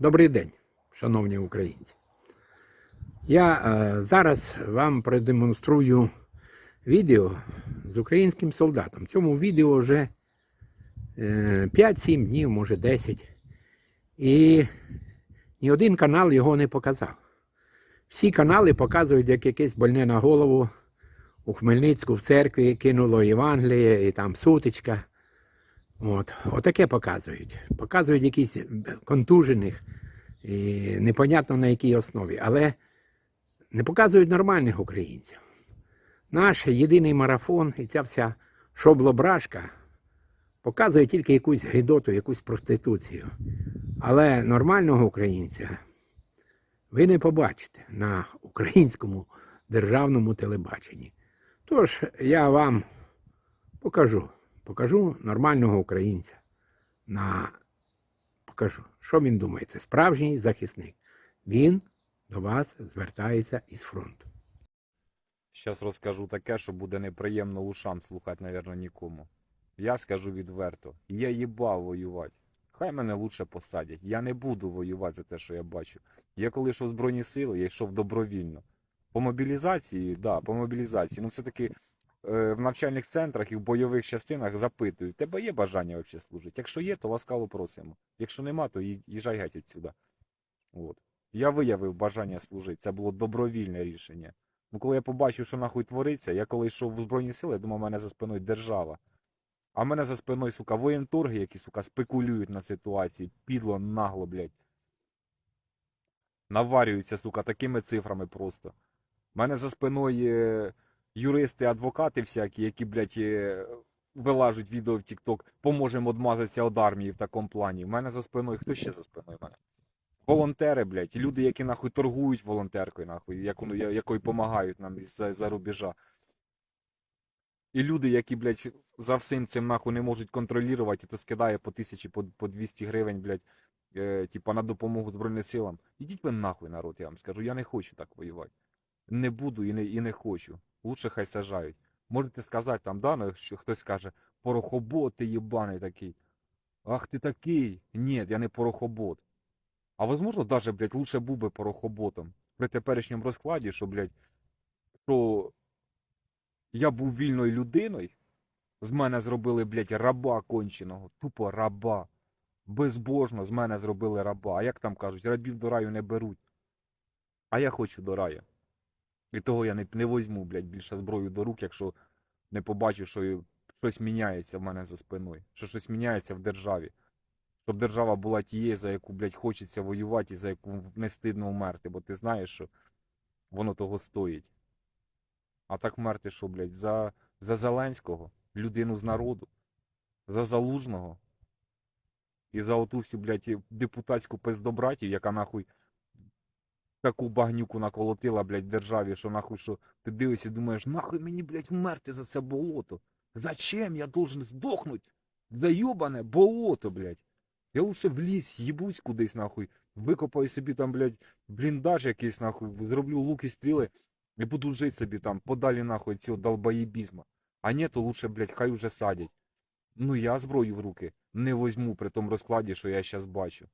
Добрий день, шановні українці. Я е, зараз вам продемонструю відео з українським солдатом. Цьому відео вже е, 5-7 днів, може 10. І ні один канал його не показав. Всі канали показують, як якесь больне на голову у Хмельницьку в церкві кинуло Євангеліє і там сутичка. От, отаке показують. Показують якісь контужених, і непонятно на якій основі, але не показують нормальних українців. Наш єдиний марафон і ця вся шоблображка показує тільки якусь гидоту, якусь проституцію. Але нормального українця ви не побачите на українському державному телебаченні. Тож я вам покажу. Покажу нормального українця. На... Покажу, що він думає. Це справжній захисник. Він до вас звертається із фронту. Щас розкажу таке, що буде неприємно ушам слухати, навірно, нікому. Я скажу відверто, я їбав воювати. Хай мене лучше посадять. Я не буду воювати за те, що я бачу. Я коли йшов в Збройні сили, я йшов добровільно. По мобілізації, да, по мобілізації. Ну, все-таки в навчальних центрах і в бойових частинах запитують, тебе є бажання взагалі служити? Якщо є, то ласкаво просимо. Якщо нема, то їжджай геть відсюди. От. Я виявив бажання служити. Це було добровільне рішення. Ну, коли я побачив, що нахуй твориться, я коли йшов в Збройні сили, я думав, мене за спиною держава. А мене за спиною, сука, воєнторги, які, сука, спекулюють на ситуації, підло, нагло, блядь. Наварюються, сука, такими цифрами просто. У мене за спиною е, юристи, адвокати всякі, які, блядь, е, вилажуть відео в TikTok, поможемо одмазатися від армії в такому плані. У мене за спиною, хто ще за спиною мене? Волонтери, блядь, люди, які нахуй торгують волонтеркою, нахуй, яку, ну, якою допомагають нам із-за за рубежа. І люди, які, блядь, за всім цим нахуй не можуть контролювати, і то скидає по тисячі, по, по 200 гривень, блядь, е, типа на допомогу Збройним силам. Ідіть ви нахуй, народ, я вам скажу, я не хочу так воювати. Не буду і не, і не хочу. Лучше хай сажають. Можете сказати там, да, ну, що хтось скаже, порохобот ти єбаний такий. Ах ти такий. Ні, я не порохобот. А возможно, даже, блядь, лучше був би порохоботом. При теперішньому розкладі, що, блядь, що я був вільною людиною, з мене зробили, блядь, раба конченого, тупо раба. Безбожно з мене зробили раба. А як там кажуть, рабів до раю не беруть. А я хочу до раю. І того я не, не возьму, блядь, більше зброю до рук, якщо не побачу, що щось міняється в мене за спиною, що щось міняється в державі. Щоб держава була тією, за яку, блядь, хочеться воювати і за яку не стидно вмерти, бо ти знаєш, що воно того стоїть. А так вмерти, що, блядь, за, за Зеленського, людину з народу, за Залужного і за оту всю, блядь, депутатську пиздобратію, яка нахуй таку багнюку наколотила, блядь, державі, що нахуй, що ти дивишся і думаєш, нахуй мені, блядь, вмерти за це болото? Зачем я должен здохнуть? За йобане болото, блядь. Я лучше в ліс їбусь кудись, нахуй, викопаю собі там, блядь, бліндаж якийсь, нахуй, зроблю лук і стріли і буду жити собі там, подалі нахуй цього долбоєбізма. А ні, то лучше, блядь, хай уже садять. Ну я зброю в руки не возьму при тому розкладі, що я зараз бачу.